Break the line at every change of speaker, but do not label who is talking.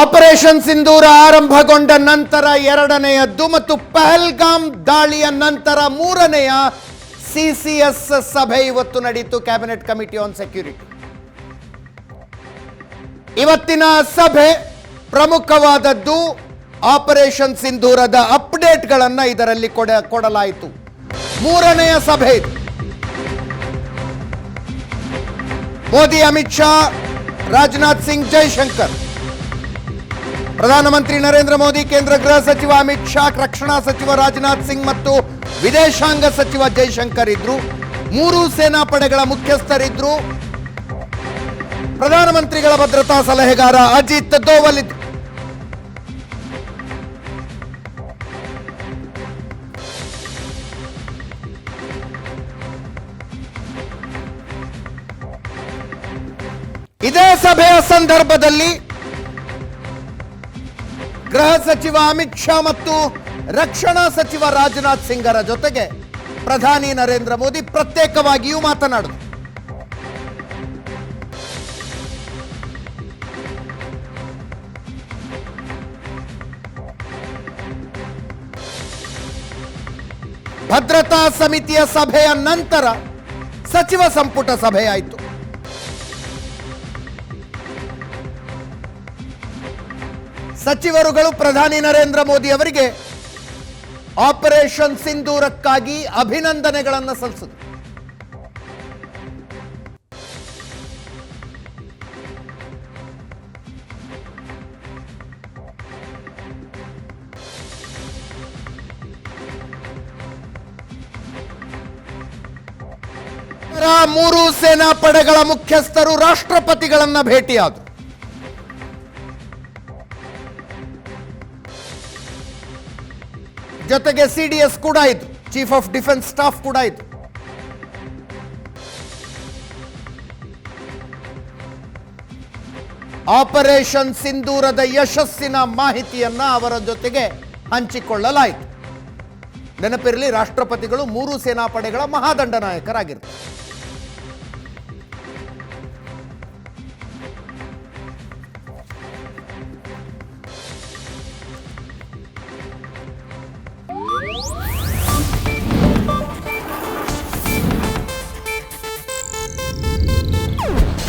Operation ಸಿಂಧೂರ ಆರಂಭಗೊಂಡ ನಂತರ ಎರಡನೆಯದ್ದು ಮತ್ತು ಪಹಲ್ಗಾಮ್ ದಾಳಿಯ ನಂತರ ಮೂರನೆಯ ಸಿಸಿಎಸ್ ಸಭೆ ಇವತ್ತು ನಡೆಯಿತು ಕ್ಯಾಬಿನೆಟ್ ಕಮಿಟಿ ಆನ್ ಸೆಕ್ಯೂರಿಟಿ ಇವತ್ತಿನ ಸಭೆ ಪ್ರಮುಖವಾದದ್ದು ಆಪರೇಷನ್ ಸಿಂಧೂರದ ಅಪ್ಡೇಟ್ಗಳನ್ನು ಇದರಲ್ಲಿ ಕೊಡ, ಕೊಡಲಾಯಿತು. ಮೂರನೆಯ ಸಭೆ ಮೋದಿ, ಅಮಿತ್ ಶಾ, ರಾಜನಾಥ್ ಸಿಂಗ್, ಜೈಶಂಕರ್. ಪ್ರಧಾನಮಂತ್ರಿ ನರೇಂದ್ರ ಮೋದಿ, ಕೇಂದ್ರ ಗೃಹ ಸಚಿವ ಅಮಿತ್ ಶಾ, ರಕ್ಷಣಾ ಸಚಿವ ರಾಜನಾಥ್ ಸಿಂಗ್ ಮತ್ತು ವಿದೇಶಾಂಗ ಸಚಿವ ಜೈಶಂಕರ್ ಇದ್ರು. ಮೂರು ಸೇನಾಪಡೆಗಳ ಮುಖ್ಯಸ್ಥರಿದ್ರು. ಪ್ರಧಾನಮಂತ್ರಿಗಳ ಭದ್ರತಾ ಸಲಹೆಗಾರ ಅಜಿತ್ ದೋವಲ್ ಇದ್ರು ಇದೇ ಸಭೆಯ ಸಂದರ್ಭದಲ್ಲಿ ಗೃಹ ಸಚಿವ ಅಮಿತ್ ಶಾ ಮತ್ತು ರಕ್ಷಣಾ ಸಚಿವ ರಾಜನಾಥ್ ಸಿಂಗರ ಜೊತೆಗೆ ಪ್ರಧಾನಿ ನರೇಂದ್ರ ಮೋದಿ ಪ್ರತ್ಯೇಕವಾಗಿಯೂ ಮಾತನಾಡಿದರು ಭದ್ರತಾ ಸಮಿತಿಯ ಸಭೆಯ ನಂತರ ಸಚಿವ ಸಂಪುಟ ಸಭೆಯಾಯಿತು. ಸಚಿವರುಗಳು ಪ್ರಧಾನಿ ನರೇಂದ್ರ ಮೋದಿ ಅವರಿಗೆ ಆಪರೇಷನ್ ಸಿಂಧೂರಕ್ಕಾಗಿ ಅಭಿನಂದನೆಗಳನ್ನು ಸಲ್ಲಿಸಿದರು ಮೂರು ಸೇನಾ ಪಡೆಗಳ ಮುಖ್ಯಸ್ಥರು ರಾಷ್ಟ್ರಪತಿಗಳನ್ನ ಭೇಟಿಯಾದರು. ಜೊತೆಗೆ ಸಿ ಡಿ ಎಸ್ ಕೂಡ ಇತ್ತು ಚೀಫ್ ಆಫ್ ಡಿಫೆನ್ಸ್ ಸ್ಟಾಫ್ ಕೂಡ ಇತ್ತು ಆಪರೇಷನ್ ಸಿಂಧೂರದ ಯಶಸ್ಸಿನ ಮಾಹಿತಿಯನ್ನ ಅವರ ಜೊತೆಗೆ ಹಂಚಿಕೊಳ್ಳಲಾಯಿತು. ನೆನಪಿರಲಿ, ರಾಷ್ಟ್ರಪತಿಗಳು ಮೂರು ಸೇನಾಪಡೆಗಳ ಮಹಾದಂಡ